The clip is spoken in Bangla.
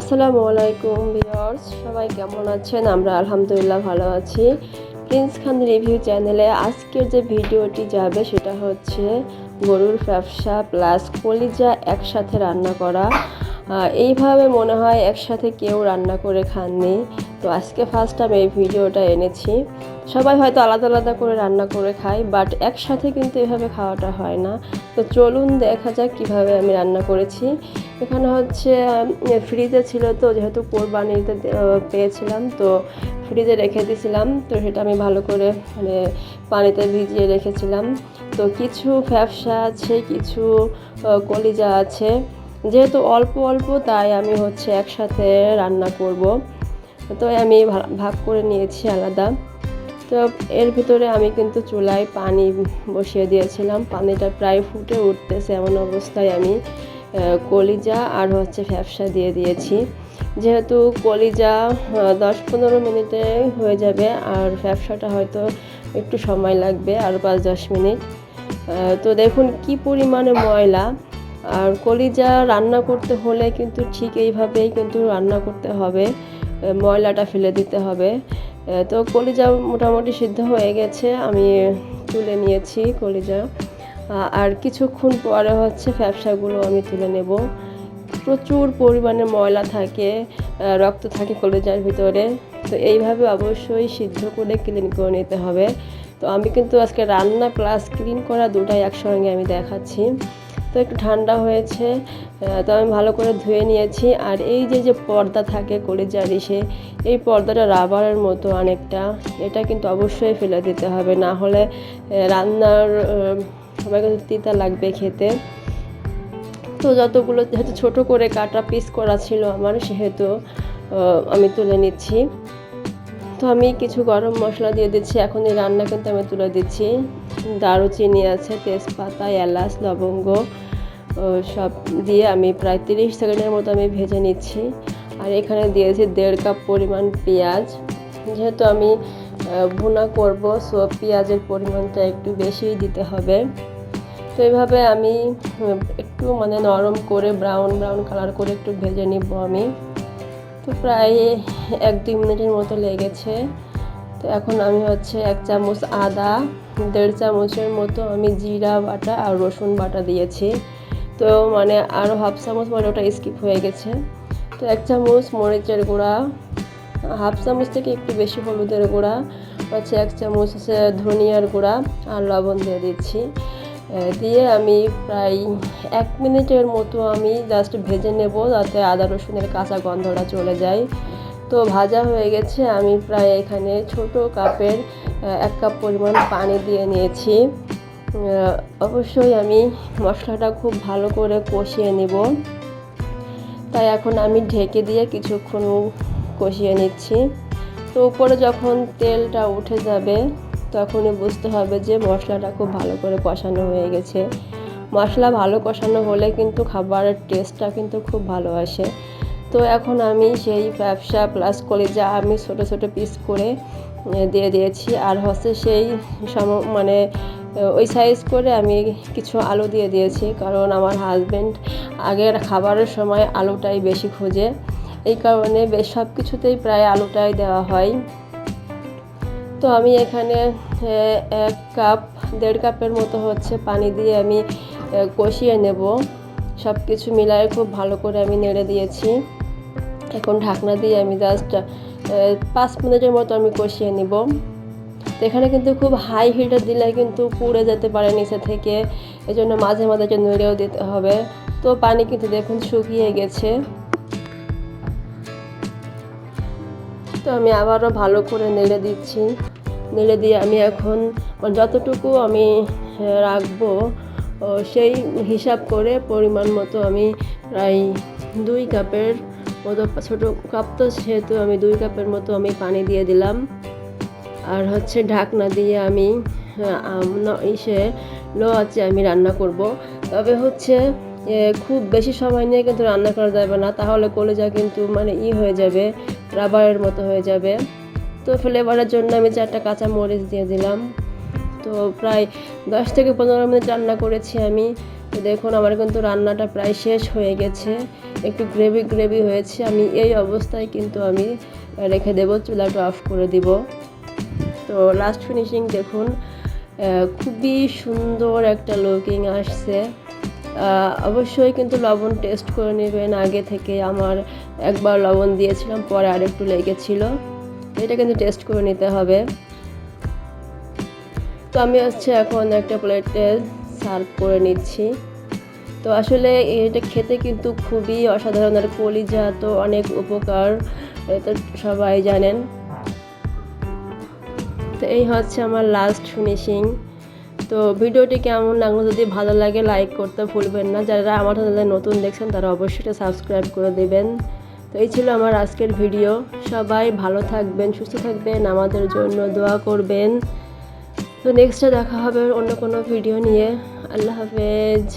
আসসালামু আলাইকুম ভিউয়ার্স, সবাই কেমন আছেন? আমরা আলহামদুলিল্লাহ ভালো আছি। প্রিন্স খান রিভিউ চ্যানেলে আজকের যে ভিডিওটি যাবে সেটা হচ্ছে গরুর ব্যবসা প্লাস কলিজা একসাথে রান্না করা। এইভাবে মনে হয় একসাথে কেউ রান্না করে খাননি। তো আজকে ফার্স্ট আমি এই ভিডিওটা এনেছি। সবাই হয়তো আলাদা আলাদা করে রান্না করে খায় বাট একসাথে কিন্তু এভাবে খাওয়াটা হয় না। তো চলুন দেখা যাক কীভাবে আমি রান্না করেছি। এখানে হচ্ছে ফ্রিজে ছিল তো, যেহেতু কোরবানিতে পেয়েছিলাম, তো ফ্রিজে রেখে দিয়েছিলাম তো সেটা আমি ভালো করে মানে পানিতে ভিজিয়ে রেখেছিলাম। তো কিছু ফ্যাপসা আছে, কিছু কলিজা আছে। যেহেতু অল্প অল্প, তাই আমি হচ্ছে একসাথে রান্না করব। তো আমি ভাগ করে নিয়েছি আলাদা। তো এর ভিতরে আমি কিন্তু চুলায় পানি বসিয়ে দিয়েছিলাম। পানিটা প্রায় ফুটে উঠতেছে এমন অবস্থায় আমি কলিজা আর হচ্ছে ফ্যাপসা দিয়ে দিয়েছি। যেহেতু কলিজা দশ পনেরো মিনিটে হয়ে যাবে আর ফ্যাপসাটা হয়তো একটু সময় লাগবে, আর পাঁচ দশ মিনিট। তো দেখুন কি পরিমাণে ময়লা। আর কলিজা রান্না করতে হলে কিন্তু ঠিক এইভাবেই কিন্তু রান্না করতে হবে ময়লাটা ফেলে দিতে হবে। তো কলিজা মোটামুটি সিদ্ধ হয়ে গেছে, আমি তুলে নিয়েছি কলিজা। আর কিছুক্ষণ পরে হচ্ছে ফ্যাপসাগুলো আমি তুলে নেব। প্রচুর পরিমাণে ময়লা থাকে রক্ত থাকে কলিজার ভিতরে, তো এইভাবে অবশ্যই সিদ্ধ করে ক্লিন করে নিতে হবে। তো আমি কিন্তু আজকে রান্না প্লাস ক্লিন করা দুটাই একসঙ্গে আমি দেখাচ্ছি। তো একটু ঠান্ডা হয়েছে তো আমি ভালো করে ধুয়ে নিয়েছি। আর এই যে যে পর্দা থাকে কলিজার ইসে, এই পর্দাটা রাবারের মতো অনেকটা। এটা কিন্তু অবশ্যই ফেলে দিতে হবে, না হলে রান্নার সবাই কিন্তু তিতা লাগবে খেতে। তো যতগুলো, যেহেতু ছোট করে কাটা পিস করা ছিল আমার, সেহেতু আমি তুলে নিচ্ছি। তো আমি কিছু গরম মশলা দিয়ে দিচ্ছি। এখন এই রান্না কিন্তু আমি তুলে দিচ্ছি। দারুচিনি আছে, তেজপাতা, এলাচ, লবঙ্গ। সব দিয়ে আমি প্রায় তিরিশ সেকেন্ডের মতো আমি ভেজে নিচ্ছি। আর এখানে দিয়েছি দেড় কাপ পরিমাণ পেঁয়াজ। যেহেতু আমি ভুনা করব সো পেঁয়াজের পরিমাণটা একটু বেশিই দিতে হবে। তো এইভাবে আমি একটু মানে নরম করে ব্রাউন ব্রাউন কালার করে একটু ভেজে নিব আমি। তো প্রায় এক, দুই মিনিটের মতো লেগেছে। তো এখন আমি হচ্ছে এক চামচ আদা, দেড় চামচের মতো আমি জিরা বাটা আর রসুন বাটা দিয়েছি। তো মানে আরও হাফ চামচ মানে ওটা স্কিপ হয়ে গেছে। তো এক চামচ মরিচের গুঁড়া হাফ চামচ থেকে একটু বেশি হলুদের গুঁড়া, হচ্ছে এক চামচ হচ্ছে ধনিয়ার গুঁড়া আর লবণ দিয়ে দিচ্ছি। দিয়ে আমি প্রায় এক মিনিটের মতো আমি জাস্ট ভেজে নেব যাতে আদা রসুনের কাঁচা গন্ধটা চলে যায়। তো ভাজা হয়ে গেছে, আমি প্রায় এখানে ছোট কাপের এক কাপ পরিমাণ পানি দিয়ে নিয়েছি। অবশ্যই আমি মশলাটা খুব ভালো করে কষিয়ে নেব। তাই এখন আমি ঢেকে দিয়ে কিছুক্ষণ কষিয়ে নিচ্ছি। তো উপরে যখন তেলটা উঠে যাবে, তখনই বুঝতে হবে যে মশলাটা খুব ভালো করে কষানো হয়ে গেছে। মশলা ভালো কষানো হলে কিন্তু খাবারের টেস্টটা কিন্তু খুব ভালো আসে। তো এখন আমি সেই ব্যবসা প্লাস কলিজা আমি ছোট ছোট পিস করে দিয়ে দিয়েছি। আর হচ্ছে সেই সম মানে আহ, ওই সাইজ করে আমি কিছু আলু দিয়ে দিয়েছি কারণ আমার হাজব্যান্ড আগের খাবারের সময় আলুটাই বেশি খোঁজে। এই কারণে বেশ সব কিছুতেই প্রায় আলুটাই দেওয়া হয়। তো আমি এখানে এক কাপ দেড় কাপের মতো হচ্ছে পানি দিয়ে আমি কষিয়ে নেব। সব কিছু মিলায়ে খুব ভালো করে আমি নেড়ে দিয়েছি। এখন ঢাকনা দিয়ে আমি জাস্ট পাঁচ মিনিটের মতো আমি কষিয়ে নিব। তো এখানে কিন্তু খুব হাই হিটে দিলে কিন্তু পুড়ে যেতে পারে নিচে থেকে। এজন্য মাঝে মাঝে একটু নেড়েও দিতে হবে। তো পানি কিন্তু দেখুন শুকিয়ে গেছে। তো আমি আবারও ভালো করে নেড়ে দিচ্ছি। নেড়ে দিয়ে আমি এখন যতটুকু আমি রাখব সেই হিসাব করে পরিমাণ মতো আমি প্রায় দুই কাপের মতো, ছোটো কাপ তো সেহেতু আমি দুই কাপের মতো আমি পানি দিয়ে দিলাম। আর হচ্ছে ঢাকনা দিয়ে আমি ইসে, লো আছে আমি রান্না করব। তবে হচ্ছে খুব বেশি সময় নিয়ে কিন্তু রান্না করা যাবে না, তাহলে কলেজা কিন্তু মানে ই হয়ে যাবে, রাবারের মতো হয়ে যাবে। তো ফ্লেভারের জন্য আমি চারটা কাঁচা মরিচ দিয়ে দিলাম। তো প্রায় দশ থেকে পনেরো মিনিট রান্না করেছি আমি। তো দেখুন, আমার কিন্তু রান্নাটা প্রায় শেষ হয়ে গেছে। একটু গ্রেভি গ্রেভি হয়েছে। আমি এই অবস্থায় কিন্তু আমি রেখে দেবো, চুলাটা অফ করে দিব। তো লাস্ট ফিনিশিং দেখুন খুবই সুন্দর একটা লুকিং আসছে। অবশ্যই কিন্তু লবণ টেস্ট করে নেবেন। আগে থেকে আমার একবার লবণ দিয়েছিলাম, পরে আরেকটু লেগেছিল। এটা কিন্তু টেস্ট করে নিতে হবে। তো আমি হচ্ছে এখন একটা প্লেটে সার্ভ করে নিচ্ছি। তো আসলে এটা খেতে কিন্তু খুবই অসাধারণ আর কলিজা তো অনেক উপকার, এটা সবাই জানেন। তো এই হচ্ছে আমার লাস্ট ফিনিশিং তো ভিডিওটি কেমন লাগল যদি ভালো লাগে লাইক করতে ভুলবেন না। যারা আমার চ্যানেলে নতুন দেখছেন, তারা অবশ্যই সাবস্ক্রাইব করে দেবেন। তো এই ছিল আমার আজকের ভিডিও সবাই ভালো থাকবেন, সুস্থ থাকবেন, আমাদের জন্য দোয়া করবেন। তো নেক্সটে দেখা হবে অন্য কোনো ভিডিও নিয়ে। আল্লাহ হাফেজ।